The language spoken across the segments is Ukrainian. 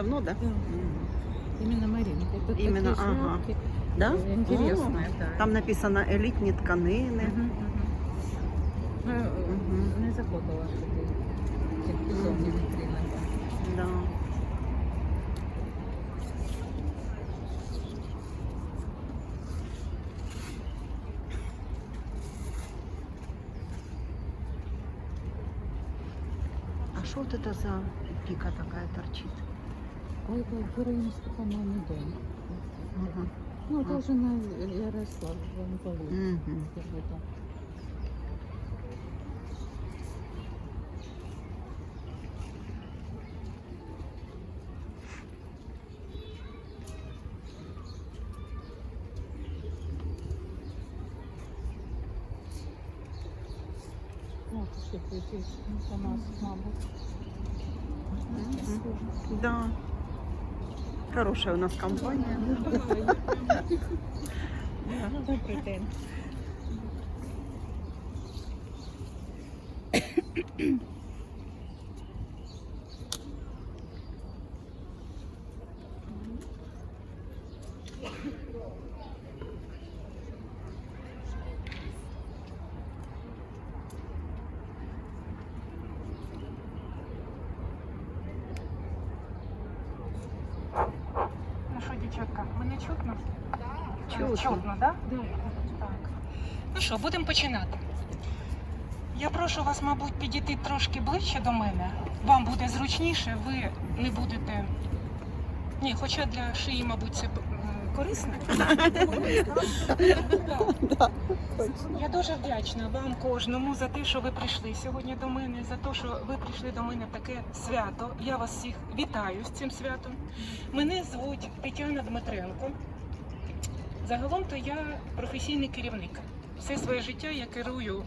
Давно, да? Да. Именно Маринка. Это Именно, такие ага. шляпки, Да? э, Интересные, О, да. Там написано елітні тканини. Мгм, мгм. Ну, е, Мгм. Не заходила туди. Тільки зовні вітрина. Да. А что вот это за пика такая торчит? Ой, это Героинский, по-моему, дом. Ага. Ну, А. даже на Ярослав, вон полу. Мгм. Первый дом. Вот еще здесь, ну, нас мама. Да. Хорошая у нас компания. Добрий день. Ну що, дівчатка, мене чутно? Чутно. Чутно, да? Так. Ну що, будемо починати. Я прошу вас, мабуть, підійти трошки ближче до мене. Вам буде зручніше, ви не будете. Ні, хоча для шиї, мабуть, це корисно. Я дуже вдячна вам кожному за те, що ви прийшли сьогодні до мене, за те, що ви прийшли до мене в таке свято. Я вас всіх вітаю з цим святом. Мене звуть Тетяна Дмитренко. Загалом то я професійний керівник. Все своє життя я керую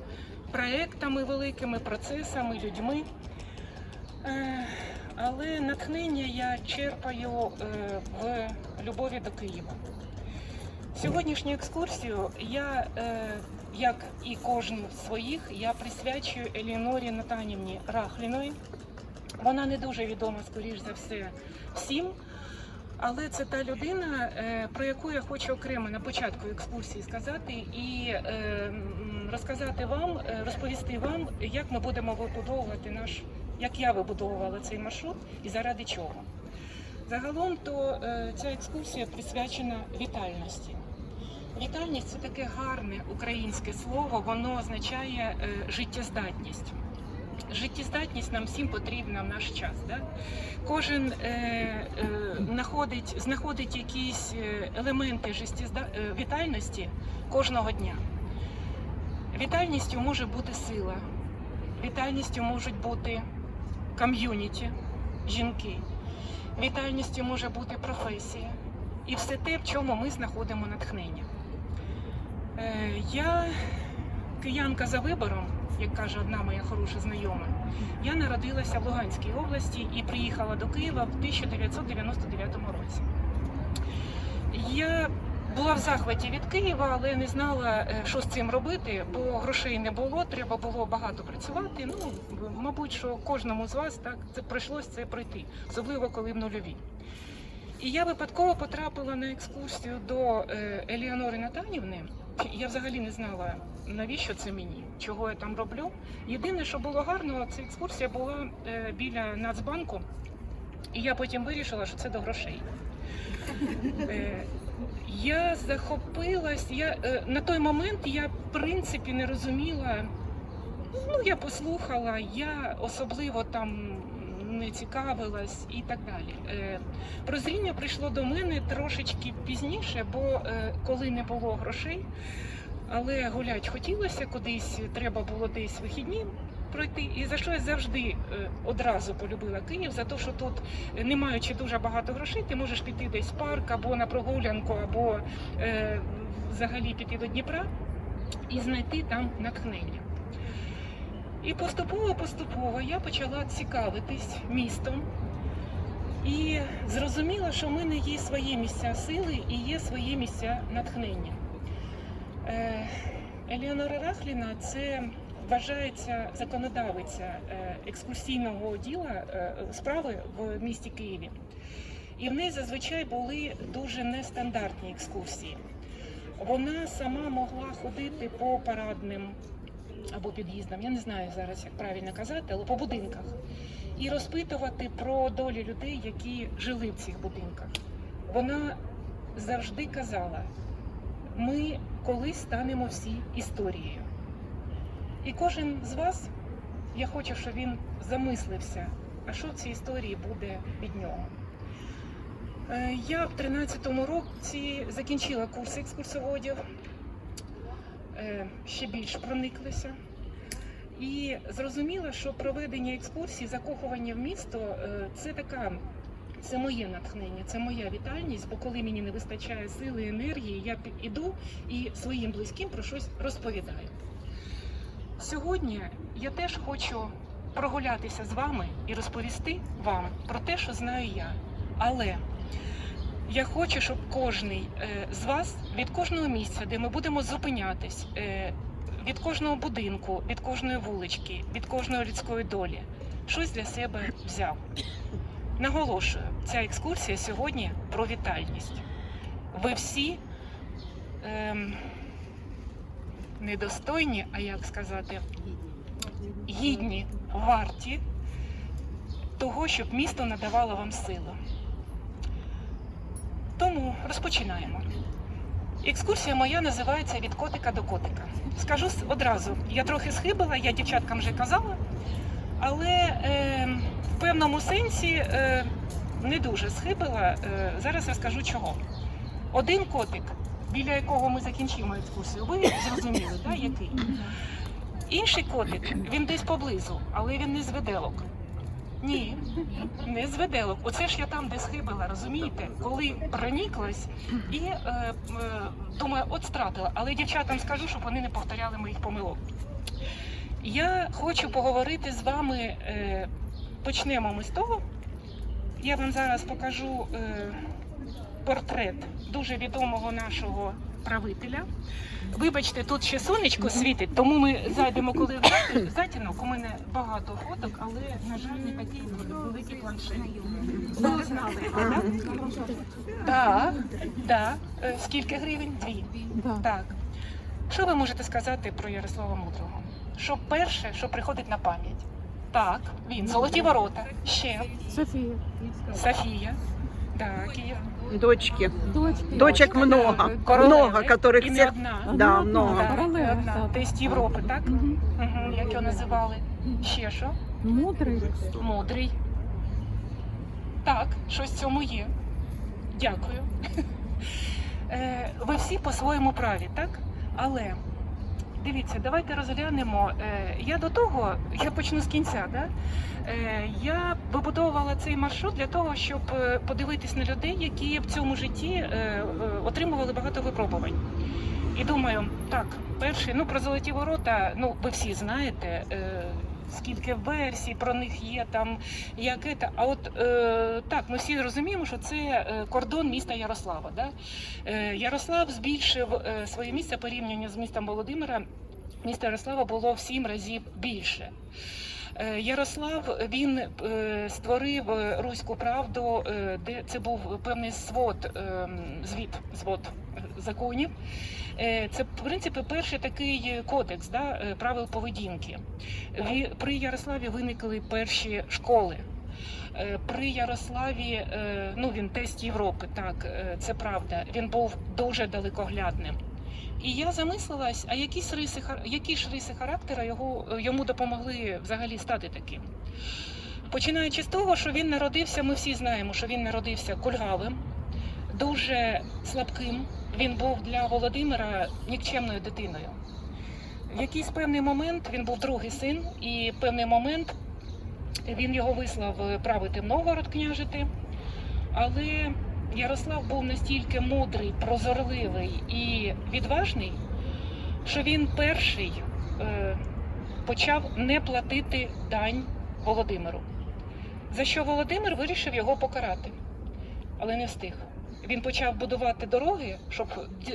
проектами великими, процесами, людьми. Е, Але натхнення я черпаю е, в любові до Києва. Сьогоднішню екскурсію я, е, як і кожен з своїх, я присвячую Елінорі Натанівні Рахліної. Вона не дуже відома, скоріш за все, всім. Але це та людина, е, про яку я хочу окремо на початку екскурсії сказати і е, розказати вам, е, розповісти вам, як ми будемо вибудовувати наш, як я вибудовувала цей маршрут і заради чого. Загалом то ця екскурсія присвячена вітальності. Вітальність це таке гарне українське слово, воно означає життєздатність. Життєздатність нам всім потрібна в наш час. Да? Кожен е, е, знаходить, знаходить якісь е, елементи життєзда... е, вітальності кожного дня. Вітальністю може бути сила, вітальністю можуть бути ком'юніті, жінки, вітальністю може бути професія і все те, в чому ми знаходимо натхнення. Е, я киянка за вибором, як каже одна моя хороша знайома. Я народилася в Луганській області і приїхала до Києва в 1999 році. Я була в захваті від Києва, але не знала, е, що з цим робити, бо грошей не було, треба було багато працювати. Ну, мабуть, що кожному з вас так це прийшлось це пройти, особливо коли в нульовій. І я випадково потрапила на екскурсію до е, Еліонори Натанівни. Я взагалі не знала, навіщо це мені, чого я там роблю. Єдине, що було гарно, ця екскурсія була е, біля Нацбанку, і я потім вирішила, що це до грошей. Е, Я захопилась, я, е, на той момент я в принципі не розуміла. Ну, я послухала, я особливо там не цікавилась і так далі. Е, Прозріння прийшло до мене трошечки пізніше, бо е, коли не було грошей, але гулять хотілося кудись, треба було десь вихідні пройти. І за що я завжди е, одразу полюбила Київ, за те, що тут, не маючи дуже багато грошей, ти можеш піти десь в парк або на прогулянку, або е, взагалі піти до Дніпра і знайти там натхнення. І поступово-поступово я почала цікавитись містом і зрозуміла, що в мене є свої місця сили і є свої місця натхнення. Е, Еліонора Рахліна це вважається законодавиця е, екскурсійного діла е, справи в місті Києві. І в неї зазвичай були дуже нестандартні екскурсії. Вона сама могла ходити по парадним або під'їздам, я не знаю зараз, як правильно казати, але по будинках, і розпитувати про долі людей, які жили в цих будинках. Вона завжди казала: ми колись станемо всі історією. І кожен з вас, я хочу, щоб він замислився, а що в цій історії буде від нього. Е, Я в 13-му році закінчила курс екскурсоводів, ще більш прониклася. І зрозуміла, що проведення екскурсій, закохування в місто е, це така, це моє натхнення, це моя вітальність, бо коли мені не вистачає сили, енергії, я іду і своїм близьким про щось розповідаю. Сьогодні я теж хочу прогулятися з вами і розповісти вам про те, що знаю я. Але я хочу, щоб кожний е, з вас від кожного місця, де ми будемо зупинятись, е, від кожного будинку, від кожної вулички, від кожної людської долі, щось для себе взяв. Наголошую, ця екскурсія сьогодні про вітальність. Ви всі ем, недостойні, а як сказати, гідні, варті того, щоб місто надавало вам силу. Тому розпочинаємо. Екскурсія моя називається від котика до котика. Скажу одразу, я трохи схибила, я дівчаткам вже казала, але е, в певному сенсі е, не дуже схибила. Е, зараз розкажу чого. Один котик, біля якого ми закінчимо екскурсію, ви зрозуміли, да, який? Інший котик, він десь поблизу, але він не з виделок. Ні, не з. Оце ж я там, де схибила, розумієте? Коли проніклась і е, е, думаю, от стратила. Але дівчатам скажу, щоб вони не повторяли моїх помилок. Я хочу поговорити з вами. Е, почнемо ми з того. Я вам зараз покажу е, портрет дуже відомого нашого правителя. Вибачте, тут ще сонечко світить, тому ми зайдемо, коли в затінок. У мене багато фоток, але, на жаль, не такий великий планшет. Ви знали, так? Так, так. Е, Скільки гривень? Дві. Так. Що ви можете сказати про Ярослава Мудрого? Що перше, що приходить на пам'ять? Так, він. Золоті ворота. Ще. Софія. Софія. Так, Київ. Дочки. Дочки. Дочек много. Много, которых всех... одна. Да, Одна, много. Королева, одна. так. Тесть Європи, так? Мгм. Угу. Як його називали? Ще що? Мудрий. Мудрий. Так, щось в цьому є. Дякую. Е, Ви всі по-своєму праві, так? Але дивіться, давайте розглянемо. Е, Я до того, я почну з кінця. Да? Е, Я вибудовувала цей маршрут для того, щоб е, подивитись на людей, які в цьому житті отримували багато випробувань. І думаю, так, перший, ну про золоті ворота, ну ви всі знаєте, скільки версій про них є, там яке та. А от е, так, ми всі розуміємо, що це е, кордон міста Ярослава. Да? Е, Ярослав збільшив е, своє місце порівняння з містом Володимира. Місто Ярослава було в сім разів більше. Е, Ярослав він е, створив руську правду, де це був певний свод, е, звіт, звод законів. Е, Це, в принципі, перший такий кодекс да, е, правил поведінки. При Ярославі виникли перші школи. Е, При Ярославі, е, ну він тест Європи, так, е, це правда. Він був дуже далекоглядним. І я замислилась, а які ж риси, які ж риси характера його, йому допомогли взагалі стати таким. Починаючи з того, що він народився, ми всі знаємо, що він народився кульгавим, дуже слабким. Він був для Володимира нікчемною дитиною. В якийсь певний момент він був другий син, і в певний момент він його вислав правити в Новгород княжити. Але Ярослав був настільки мудрий, прозорливий і відважний, що він перший е, почав не платити дань Володимиру. За що Володимир вирішив його покарати, але не встиг. Він почав будувати дороги, щоб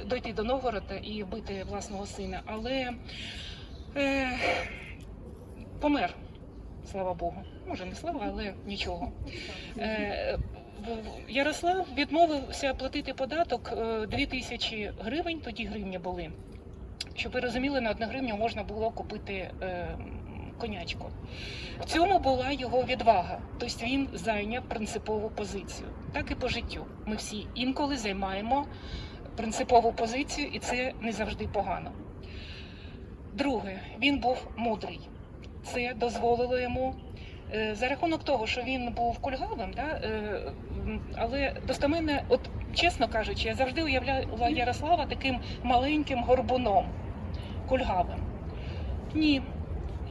дойти до Новгорода і вбити власного сина, але е, помер, слава Богу. Може, не слава, але нічого. Е, Ярослав відмовився платити податок е, 2 тисячі гривень, тоді гривні були. Щоб ви розуміли, на одну гривню можна було купити е, конячку. В цьому була його відвага. Тобто він зайняв принципову позицію. Так і по життю. Ми всі інколи займаємо принципову позицію, і це не завжди погано. Друге, він був мудрий. Це дозволило йому е, за рахунок того, що він був кульгавим, да, е, але достеменно, от чесно кажучи, я завжди уявляла Ярослава таким маленьким горбуном, кульгавим. Ні.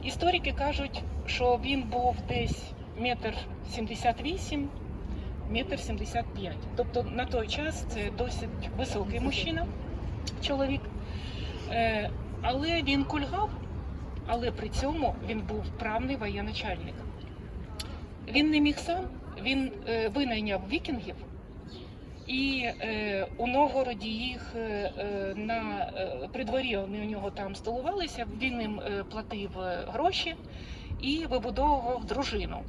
Історики кажуть, що він був десь метр сімдесят вісім, метр сімдесят п'ять. Тобто на той час це досить високий мужчина, чоловік. Е, але він кульгав, але при цьому він був вправний воєначальник. Він не міг сам, він е, винайняв вікінгів, і е, у Новгороді їх е, е, на е, при дворі вони у нього там столувалися, він їм е, платив гроші і вибудовував дружину.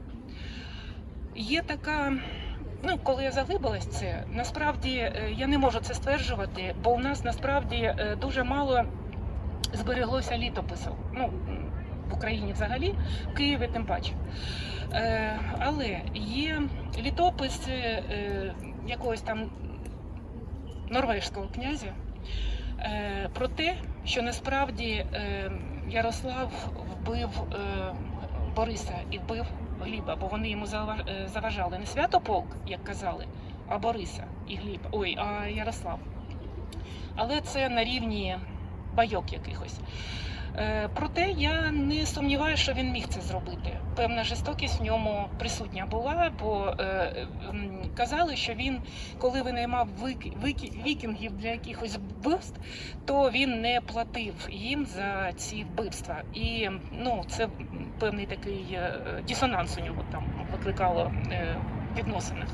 Є така. Ну, коли я заглибилась це, насправді я не можу це стверджувати, бо у нас насправді дуже мало збереглося літописів. Ну, в Україні взагалі, в Києві тим паче. Але є літописи якогось там норвежського князя е, про те, що насправді е, Ярослав вбив е, Бориса і вбив Гліба, бо вони йому заважали не Святополк, як казали, а Бориса і Гліб, ой, а Ярослав. Але це на рівні байок якихось. Е, Проте я не сумніваюся, що він міг це зробити. Певна жорстокість в ньому присутня була, бо е, казали, що він, коли винаймав вікінгів для якихось вбивств, то він не платив їм за ці вбивства. І ну, це певний такий е, дисонанс у нього там викликало е, в відносинах.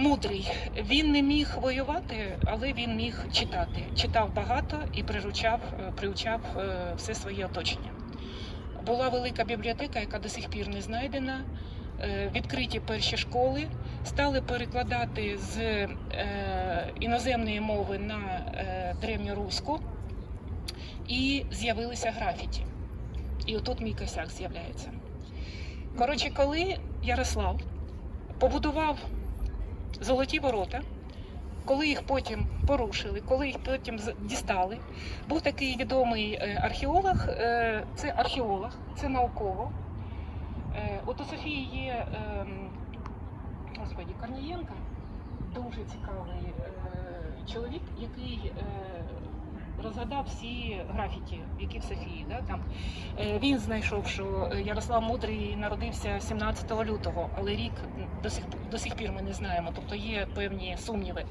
Мудрий. Він не міг воювати, але він міг читати. Читав багато і приручав, е, приучав е, все своє оточення. Була велика бібліотека, яка до сих пір не знайдена. Е, Відкриті перші школи стали перекладати з іноземної мови на древньоруську, і з'явилися графіті. І отут мій косяк з'являється. Коротше, коли Ярослав побудував золоті ворота, коли їх потім порушили, коли їх потім дістали, був такий відомий е, археолог, е, це археолог, це науково. Е, От у Софії є ем, господі, Корнієнка, дуже цікавий чоловік, який розгадав всі графіті, які в Софії. Да, там. Е, Він знайшов, що Ярослав Мудрий народився 17 лютого, але рік до сих, до сих пір ми не знаємо, тобто є певні сумніви.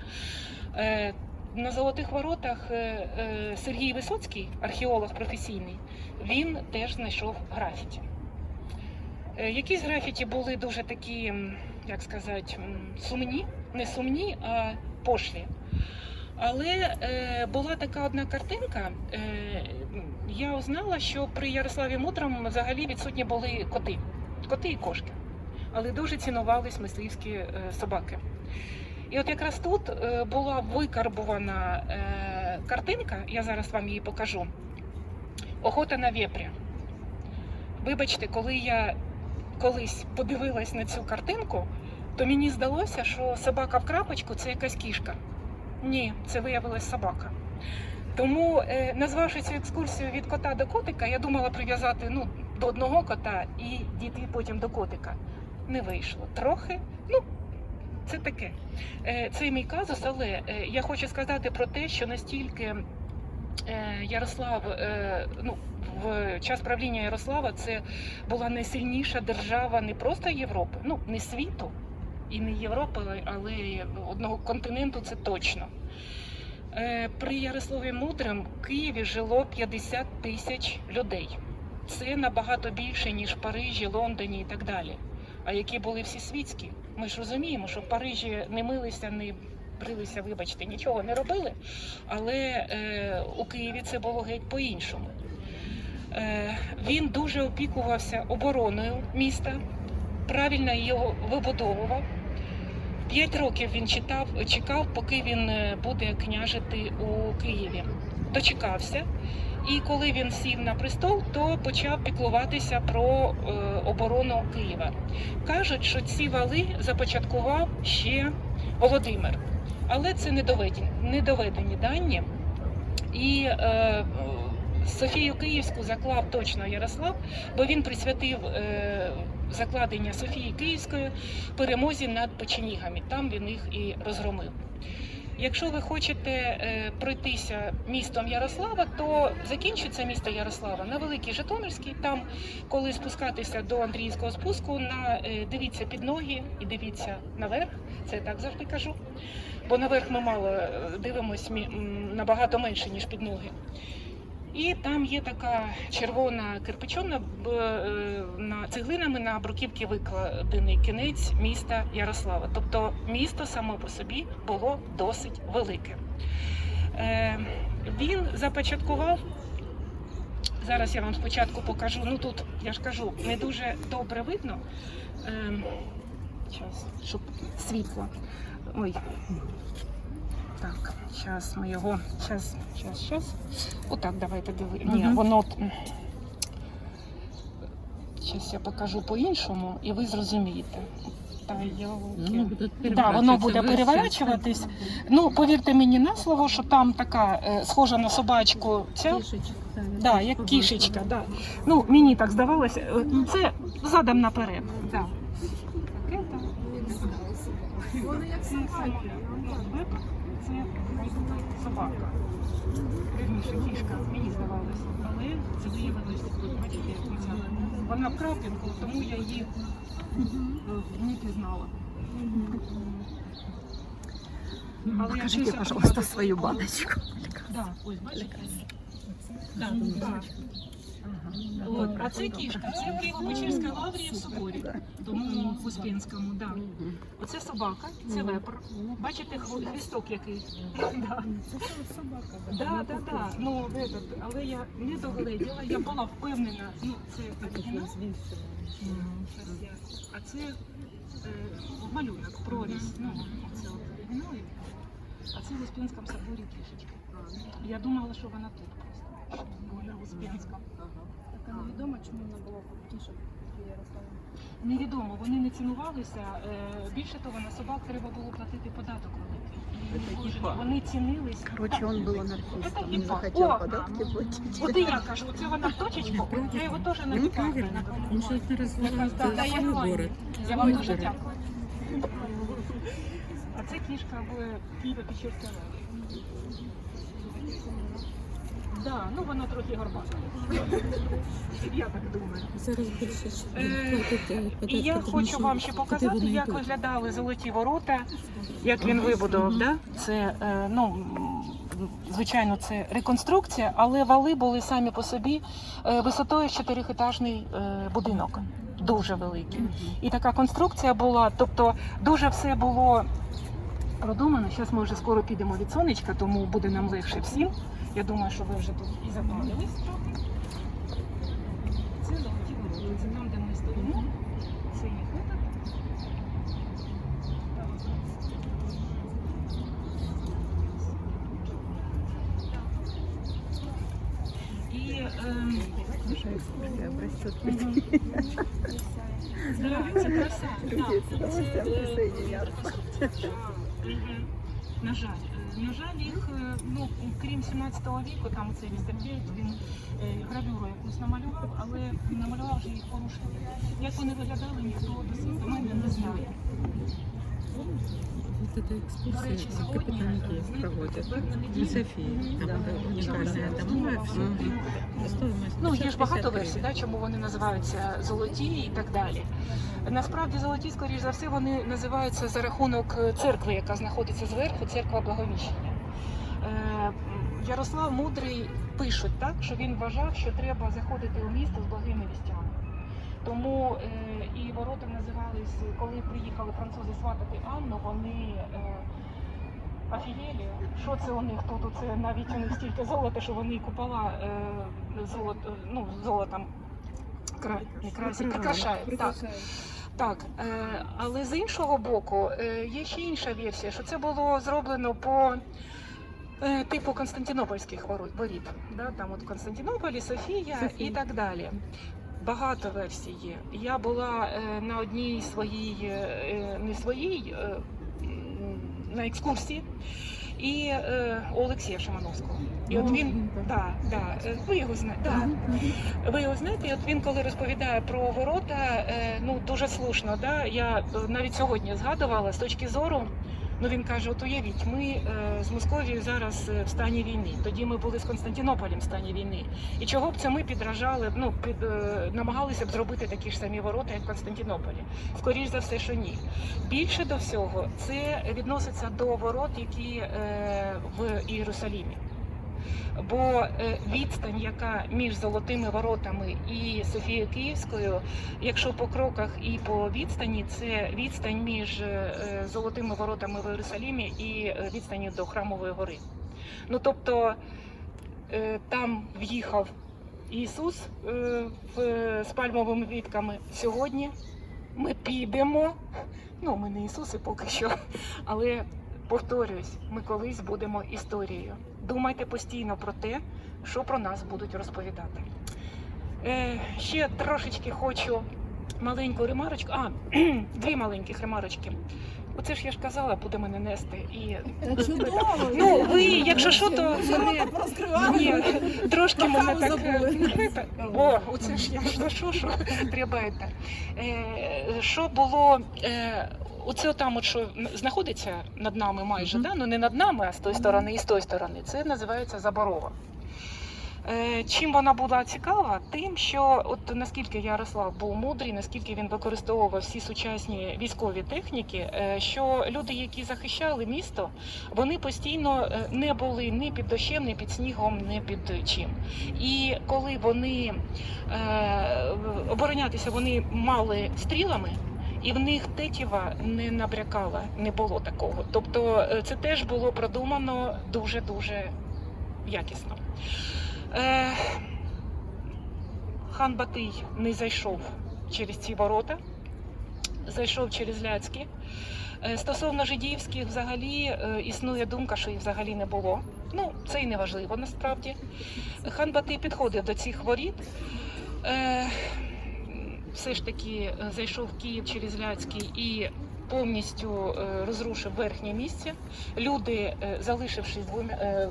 Е, На Золотих воротах е, Сергій Висоцький, археолог професійний, він теж знайшов графіті. Якісь графіті були дуже такі, як сказати, сумні, не сумні, а пошлі. Але е, була така одна картинка. Е, я узнала, що при Ярославі Мудрому взагалі відсутні були коти, коти і кошки, але дуже цінувались мисливські е, собаки. І от якраз тут е, була викарбувана е, картинка, я зараз вам її покажу. Охота на вепря. Вибачте, коли я колись подивилась на цю картинку, то мені здалося, що собака в крапочку це якась кішка. Ні, це виявилась собака. Тому, е, назвавши цю екскурсію від кота до котика, я думала прив'язати ну, до одного кота і дійти потім до котика. Не вийшло. Трохи, ну, це таке. Е, Це мій казус, але е, я хочу сказати про те, що настільки Ярослав, ну, в час правління Ярослава це була найсильніша держава не просто Європи, ну не світу і не Європи, але одного континенту це точно. Е, При Ярославі Мудрим в Києві жило 50 тисяч людей. Це набагато більше, ніж в Парижі, Лондоні і так далі. А які були всі світські? Ми ж розуміємо, що в Парижі не милися, не брилися, вибачте, нічого не робили. Але е, у Києві це було геть по-іншому. Е, він дуже опікувався обороною міста, правильно його вибудовував. П'ять років він читав, чекав, поки він е, буде княжити у Києві. Дочекався. І коли він сів на престол, то почав піклуватися про е, оборону Києва. Кажуть, що ці вали започаткував ще Володимир, але це не доведені, дані. І е, Софію Київську заклав точно Ярослав, бо він присвятив е, закладення Софії Київської перемозі над печенігами. Там він їх і розгромив. Якщо ви хочете е, пройтися містом Ярослава, то закінчиться місто Ярослава на Великій Житомирській. Там, коли спускатися до Андріївського спуску, на, е, дивіться під ноги і дивіться наверх. Це я так завжди кажу. Бо наверх ми мало м, набагато менше, ніж під ноги. І там є така червона кирпичона е, на цеглинами на бруківки викладений кінець міста Ярослава. Тобто місто само по собі було досить велике. Е, Він започаткував. Зараз я вам спочатку покажу. Ну тут я ж кажу, не дуже добре видно. Ем, Час, щоб світло. Ой. Так, зараз ми його. Зараз, зараз, зараз. Отак, давайте диви. Ні, воно. Зараз я покажу по-іншому, і ви зрозумієте. Та Воно буде Да, воно буде переворачуватись. Ну, повірте мені на слово, що там така е, схожа на собачку ця. Кішечка, Да, як кішечка, да. Ну, мені так здавалося. Е, Це задом наперед. Да. Таке, так. Вони як собаки. Це собака. Вірніше, кішка, мені здавалося. Але це виявилося, бачите, як оця. Вона в крапінку, тому я її не пізнала. Але Покажите, пожалуйста, свою баночку. Да, ось бачите. Да, да. От, а це кішка, це в Києво-Печерській лаврі в соборі, тому в Успенському, да. Оце собака, це вепр. Бачите, хвісток який. Да. Да, да, да. Ну, этот, але я не догледіла, я була впевнена, ну, це. Щас я- А це е, малюнок, проріз. Ну, це от оригінал. А це в Успенському соборі кішечка. Я думала, що вона тут просто. Оля Успенська. Так а невідомо, чому вона була Ярослава. Невідомо, вони не цінувалися. Е, Більше того, на собак треба було платити податок великий. І кожен- Вони цінились. Короче, он был Это анархистом, не захотел О! податки платить. От і я кажу, це вона в точечку, я його теж Ну, натякаю. правильно. Же не Да, да, я свой знаю. город. Я вам дуже дякую. А це кішка в Києво-Печерській лаврі. Да, ну вона трохи горбата. Я так думаю. Зараз більше Е, І я хочу вам ще показати, як виглядали золоті ворота, як він вибудував. Да? Це е, ну звичайно, це реконструкція, але вали були самі по собі е, висотою чотирьохетажний е, будинок, дуже великий. І така конструкція була, тобто дуже все було продумано. Зараз ми вже скоро підемо від сонечка, тому буде нам легше всім. Я думаю, що ви вже тут і запалились трохи. Це золоті. Це там, де ми стоїмо. Це їх виход. І. Да, це краса. Е. На жаль, Жаль, їх е, ну крім 17 віку, там цей містер Кейт, він гравюру якусь намалював, але намалював же їх порушення. Як вони виглядали, ніхто до мене не знає Вот эта До речі, экскурсия сьогодні капитан Киев знаєте, проводит. четвер на На неділю. Софии. Там Да. это уникальное Чому дома, це? все. Мгм. Стоимость Ну, є 50 ж багато гривен. версій, да, чому вони називаються золоті і так далі. Насправді золоті, скоріш за все, вони називаються за рахунок е, церкви, яка знаходиться зверху, церква Благовіщення. Е, Ярослав Мудрий пишуть так, що він вважав, що треба заходити у місто з благими вістями. Тому е, і ворота називались, коли приїхали французи сватати Анну, вони е, офігели, що це у них тут, це навіть у них стільки золота, що вони купола е, золото, ну, золотом кра, не красять, прикрашають. Так. Так, е, але з іншого боку, е, є ще інша версія, що це було зроблено по е, типу Константинопольських воріт. Да? Там от Константинополі, Софія Софія. і так далі. Багато версій є. Я була е, на одній своїй, е, е, не своїй, на екскурсії, і е, Олексія Шимановського. І от Ну, він, да, да, ви його знаєте. Да. Ви його знаєте, і от він коли розповідає про ворота, е, ну дуже слушно, да? я навіть сьогодні згадувала з точки зору. Ну він каже: от уявіть, ми е, з Московією зараз е, в стані війни. Тоді ми були з Константинополем в стані війни. І чого б це ми підражали? Ну під е, намагалися б зробити такі ж самі ворота, як в Константинополі. Скоріш за все, що ні. Більше до всього, це відноситься до ворот, які в Єрусалімі. Бо е, відстань, яка між золотими воротами і Софією Київською, якщо по кроках і по відстані, це відстань між е, золотими воротами в Єрусалімі і е, відстані до храмової гори. Ну тобто там в'їхав Ісус з пальмовими вітками. Сьогодні ми підемо. Ну, ми не Ісуси поки що, але повторюсь, ми колись будемо історією. Думайте постійно про те, що про нас будуть розповідати. Е, ще трошечки хочу маленьку ремарочку. А, дві маленьких ремарочки. Оце ж я ж казала, буде мене нести. І Та чудово! Ну, ви, якщо що, то мене- ні, трошки мене так. е, О, оце ж я ж ношу, що треба. це. Е, що було. Е, Оце там, от що знаходиться над нами майже, Мгм. да? ну не над нами, а з тої сторони і з тої сторони. Це називається заборова. Е, Чим вона була цікава? Тим, що от наскільки Ярослав був мудрий, наскільки він використовував всі сучасні військові техніки, е, що люди, які захищали місто, вони постійно е, не були ні під дощем, ні під снігом, ні під чим. І коли вони оборонятися вони мали стрілами. І в них тетіва не набрякала, не було такого. Тобто це теж було продумано дуже дуже якісно. Е, хан Батий не зайшов через ці ворота, зайшов через Ляцькі. Е, Стосовно жидівських, взагалі е, існує думка, що їх взагалі не було. Ну, це і не важливо насправді. Хан Батий підходив до цих воріт. Все ж таки е, зайшов Київ через Ляцький і повністю е, розрушив верхнє місце. Люди, е, залишившись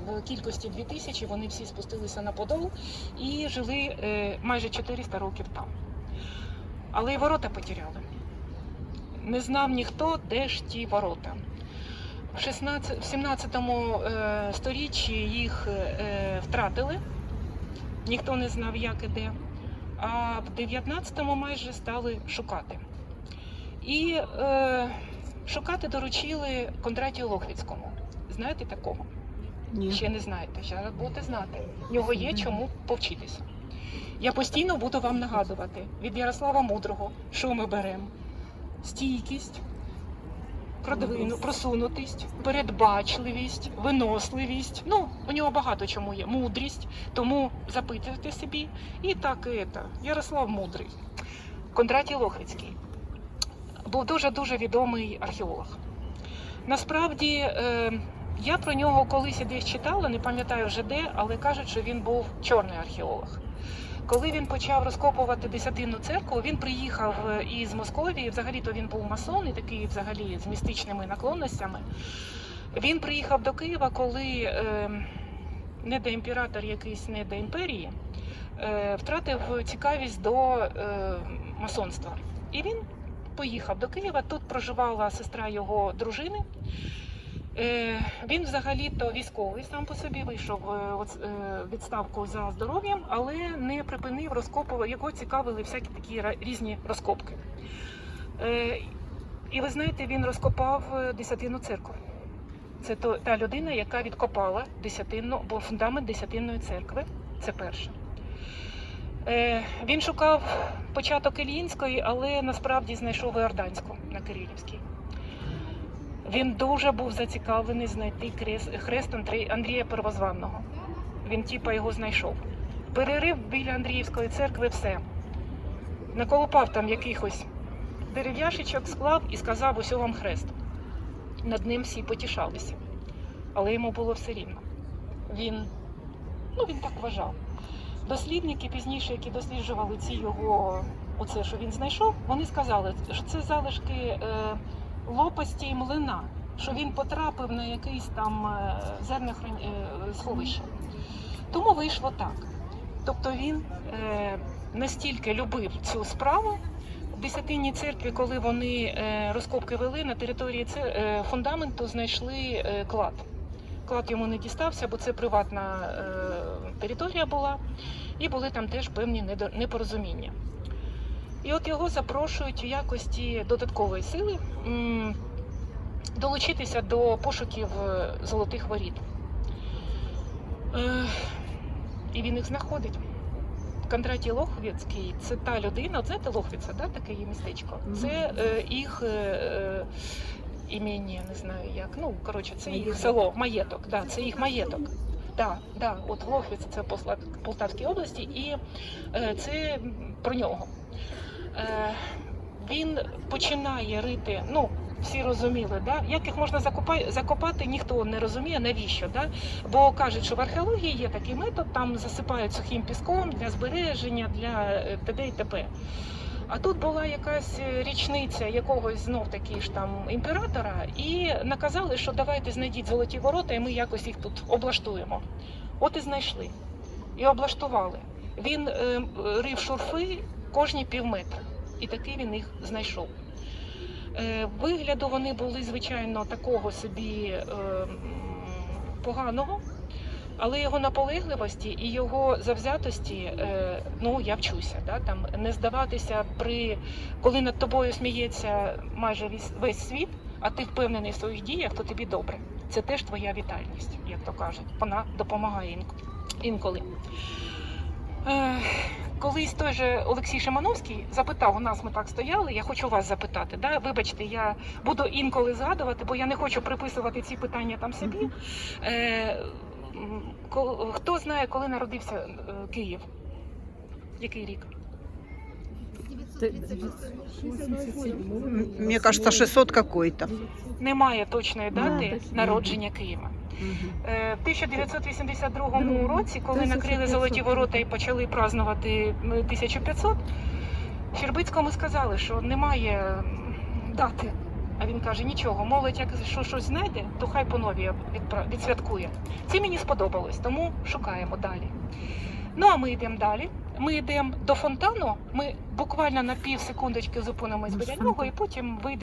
в кількості 2000, вони всі спустилися на Подол і жили майже 400 років там. Але і ворота потеряли. Не знав ніхто, де ж ті ворота. В 16, в 17 е, сторіччі їх втратили, ніхто не знав, як і де. А в 19-му майже стали шукати. І е, шукати доручили Кондратію Лохвіцькому. Знаєте такого? Ні. Ще не знаєте, зараз будете знати. В нього є чому повчитися. Я постійно буду вам нагадувати від Ярослава Мудрого, що ми беремо: стійкість, продвину, просунутість, передбачливість, виносливість. Ну, у нього багато чому є. Мудрість. Тому запитуйте собі. І так, і це. Ярослав Мудрий. Кондратій Лохвицький був дуже-дуже відомий археолог. Насправді, е, я про нього колись десь читала, не пам'ятаю вже де, але кажуть, що він був чорний археолог. Коли він почав розкопувати десятинну церкву, він приїхав е, із Московії. Взагалі-то він був масон і такий, взагалі, з містичними наклонностями. Він приїхав до Києва, коли е, недоімператор якийсь не до імперії е, втратив цікавість до е, масонства. І він поїхав до Києва. Тут проживала сестра його дружини. Е, Він взагалі-то військовий сам по собі вийшов е, е, відставку за здоров'ям, але не припинив розкопувати. Його цікавили всякі такі різні розкопки. І ви знаєте, він розкопав десятинну церкву. Це та людина, яка відкопала десятинну, бо фундамент десятинної церкви. Це перше. Він шукав початок Ілінської, але насправді знайшов Іорданську на Кирилівській. Він дуже був зацікавлений знайти хрест, Андрія Первозванного. Він типа його знайшов. Перерив біля Андріївської церкви все. Наколупав там якихось дерев'яшечок склав і сказав: ось вам хрест. Над ним всі потішалися. Але йому було все рівно. Він, ну, він так вважав. Дослідники пізніше, які досліджували ці його, оце, що він знайшов, вони сказали, що це залишки е, лопасті і млина, що він потрапив на якийсь там е, зернохран- е, сховище. Тому вийшло так. Тобто він е, настільки любив цю справу. В Десятинній церкві, коли вони розкопки вели, на території фундаменту знайшли клад. Клад йому не дістався, бо це приватна територія була, і були там теж певні непорозуміння. І от його запрошують в якості додаткової сили долучитися до пошуків е, золотих воріт. Е, і він їх знаходить. Кондратій Лохвіцький це та людина, от знаєте, Лохвіця, да, таке є містечко. Це е, їх е, імені, не знаю як. Ну, коротше, це їх село, маєток. Да, це їх маєток. Да, да, от Лохвіц це Посла- Полтавській області, і е, це про нього. Е, він починає рити, ну, всі розуміли, да? як їх можна закопати, ніхто не розуміє, навіщо. Да? Бо кажуть, що в археології є такий метод, там засипають сухим піском для збереження, для е, т.д. і т.п. А тут була якась е, річниця якогось знов таки ж там імператора, і наказали, що давайте знайдіть золоті ворота, і ми якось їх тут облаштуємо. От і знайшли. І облаштували. Він е, рив шурфи кожні пів метра. І таки він їх знайшов. Е, Вигляду вони були, звичайно, такого собі е, поганого, але його наполегливості і його завзятості, е, ну я вчуся. Да, там, не здаватися при коли над тобою сміється майже весь світ, а ти впевнений в своїх діях, то тобі добре. Це теж твоя вітальність, як то кажуть. Вона допомагає інколи. Колись той же Олексій Шимановський запитав, у нас ми так стояли, я хочу вас запитати. Да? Вибачте, я буду інколи згадувати, бо я не хочу приписувати ці питання там собі. Е, хто знає, коли народився е, Київ? Який рік? М, Мне кажется, 600 какой-то. Немає точної дати народження Києва. Е, В 1982 році, коли накрили золоті ворота і почали празднувати 1500, Щербицькому сказали, що немає дати. А він каже: нічого, молодь, як що щось знайде, то хай по відпра- відсвяткує. Це мені сподобалось, тому шукаємо далі. Ну а ми йдемо далі. Ми йдемо до фонтану. Ми буквально на пів секундочки зупинимось біля нього, і потім вийдемо.